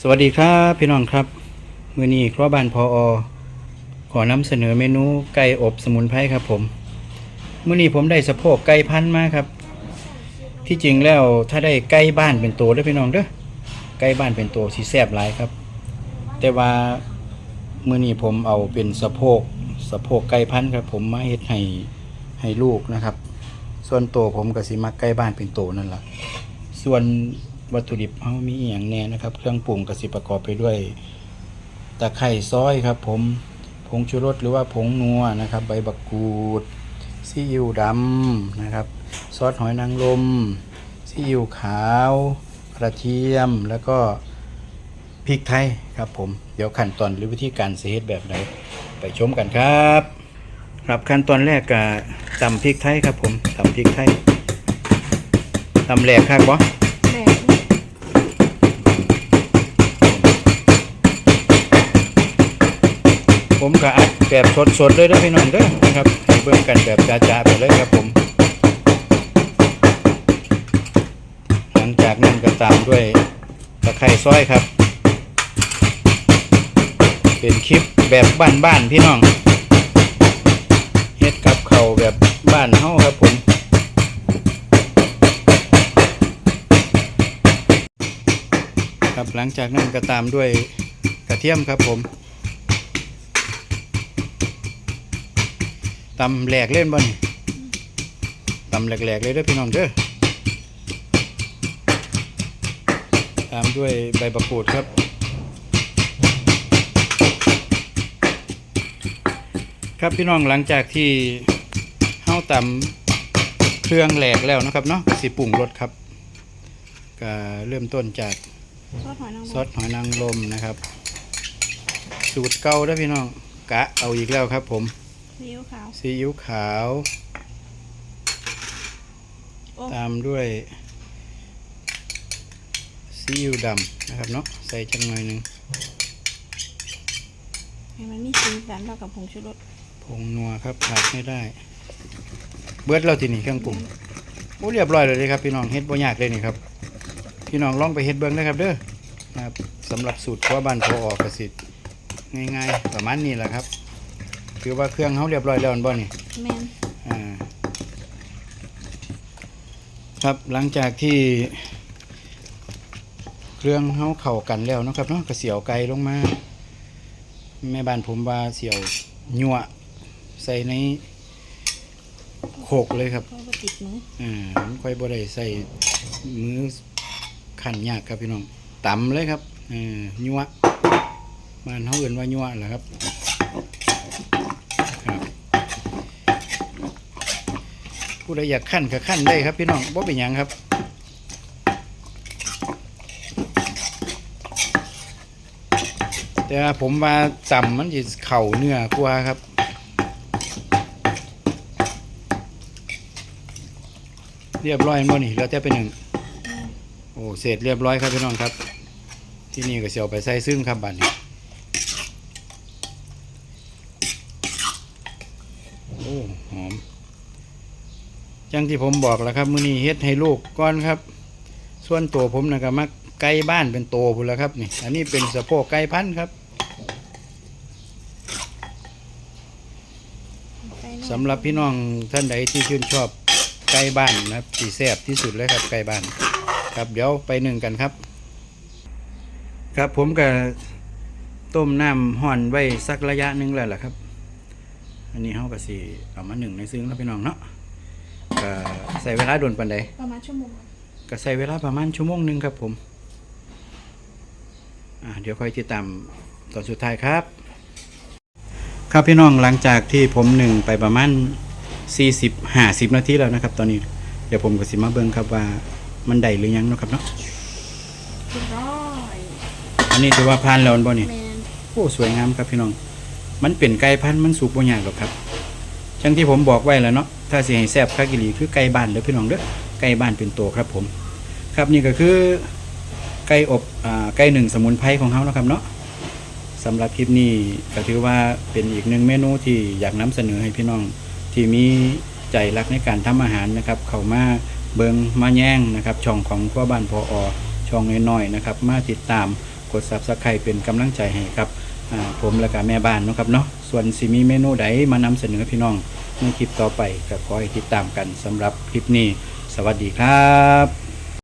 สวัสดีครับพี่น้องครับ มือนี้ครัวบ้านพออขอนำเสนอเมนูไก่อบสมุนไพรครับผม มือนี้ผมได้สะโพกไก่พันธุ์มาครับ ที่จริงแล้วถ้าได้ไก่บ้านเป็นตัวด้อพี่น้องเด้อไก่บ้านเป็นตัวสีแซ่บหลายครับ แต่ว่ามือนี้ผมเอาเป็นสะโพกสะโพกไก่พันธุ์ครับ ผมมาเฮ็ดให้ให้ลูกนะครับ ส่วนตัวผมก็สิมักไก่บ้านเป็นตัวนั่นแหละส่วน วัตถุดิบเขามีอย่างแน่นะครับ เครื่องปรุงกสิประกอบไปด้วยตะไคร่ซอยครับ ผมผงชูรสหรือว่าผงนัวนะครับ ใบบักกูดซีอิ๊วดำนะครับ ซอสหอยนางรมซีอิ๊วขาว กระเทียมแล้วก็พริกไทยครับผมเดี๋ยวขั้นตอนหรือวิธีการเสียแบบไหนไปชมกันครับ ครับขั้นตอนแรกก็ตำพริกไทยครับผมตำพริกไทยตำแหลกครับบอ ผมก็อัดแบบสดๆเลยเด้พี่น้องเด้อนะครับให้เบิ่งกันแบบจ้าๆไปเลยครับผม หลังจากนั้นก็ตามด้วยตะไคร้ซอยครับ เป็นคลิปแบบบ้านๆพี่น้องเฮ็ดกับเขาแบบบ้านเฮาครับผมครับหลังจากนั้นก็ตามด้วยกระเทียมครับผม ตำแหลกเล่นบ่นี่ตำแหลกๆเลยเด้อพี่น้องเด้อตามด้วยใบประกูดครับ ครับพี่น้องหลังจากที่เฮาตำเครื่องแหลกแล้วนะครับเนาะก็สิปรุงรสครับก็เริ่มต้นจากซอสหอยนางรมซอสหอยนางรมนะครับ สูตรเก่าเด้อพี่น้องกะเอาอีกแล้วครับผม ซีอิ๊วขาว ซีอิ๊วขาว โอ้ ตามด้วย ซีอิ๊วดำนะครับเนาะใส่จังหน่อยหนึ่งให้มันมีสีสันเท่ากับผงชูรสผงนัวครับขาดไม่ได้ เบิดเราทีนี้เครื่องปรุงโอ้เรียบร้อยเลยเลยครับ พี่น้องเฮ็ดบ่ยากเลยนี่ครับ พี่น้องลองไปเฮ็ดเบิ่งนะครับ เด้อนะครับสำหรับสูตรครัวบ้านพอออกกสิทธิ์ง่ายๆประมาณนี้แหละครับ คือว่าเครื่องเขาเรียบร้อยแล้วอันบ่นี่แมนอ่าครับหลังจากที่ เครื่องเขาเข้ากันแล้วเนาะครับเนาะก็เสียวไก่ลงมา แม่บ้านผมว่าเสียวยั่วใส่ในโขกเลยครับ เพราะว่าติดมืออ่าผมค่อยบ่ได้ใส่มือขันยากครับพี่น้องตำเลยครับเออยั่วบ้านเขาเอื่นว่ายั่วแหละครับครับ ผู้ใดอยากขั้นก็ขั้นได้ครับพี่น้องบ่เป็นหยังครับ แต่ว่าผมว่าต่ำมันจะเข่าเนื้อกว่าครับเรียบร้อยหมดนี่แล้วจะเป็นหนึ่งโอ้เสร็จเรียบร้อยครับพี่น้องครับ ที่นี่ก็เสียวไปใส่ซึ่งครับบัตรนี้โอ้หอม จังที่ผมบอกแล้วครับมื้อนี้เฮ็ดให้ลูกก่อนครับ ส่วนตัวผมนะก็มักไก่บ้านเป็นโตพุ่นแล้วครับนี่ อันนี้เป็นสะโพกไก่พันธุ์ครับใส่นมสำหรับพี่น้องท่านใดที่ชื่นชอบไก่บ้านนะครับสีแซ่บที่สุดเลยครับไก่บ้าน ครับเดี๋ยวไปหนึ่งกันครับ ครับผมก็ต้มน้ำห่อนไว้สักระยะหนึงแล้วล่ะครับ อันนี้เขาก็สิเอามาหนึ่งในซึ้งแล้วพี่น้องเนาะ ก็ใส่เวลาโดนปันใดประมาณชั่วโมงก็ใช้เวลาประมาณชั่วโมงหนึ่งครับผมอ่าเดี๋ยวค่อยติดตามตอนสุดท้ายครับ ครับพี่น้องหลังจากที่ผมหนึ่งไปประมาณ40 50 นาทีแล้วนะครับ ตอนนี้เดี๋ยวผมก็สิมาเบิ่งครับว่ามันได้หรือยังเนาะครับเนาะเรียบร้อยอันนี้ถือว่าผ่านแล้วอันบ่นี่แมนโอ้สวยงามครับพี่น้อง มันเป็นไก่พันธุ์มันสุกบ่ยากหรอกครับ จังที่ผมบอกไว้แล้วเนาะถ้าสิให้แซบคักอีหลีคือไก่บ้านเด้อพี่น้องเด้อไก่บ้านเป็นตัวครับผม ครับนี่ก็คือไก่อบอ่าไก่หนึ่งสมุนไพรของเขานะครับเนาะสำหรับคลิปนี้ก็ถือว่าเป็นอีกหนึ่งเมนูที่อยากนำเสนอให้พี่น้องที่มีใจรักในการทำอาหารนะครับ เข้ามาเบิงมาแย่งนะครับช่องของครัวบ้านพออช่องน้อยๆนะครับ มาติดตามกด Subscribe เป็นกำลังใจให้ครับอ่าผมและก็แม่บ้านนะครับเนาะส่วนสิมีเมนูใดมานำเสนอพี่น้อง ในคลิปต่อไปก็ขอให้ติดตามกันสำหรับคลิปนี้ สวัสดีครับ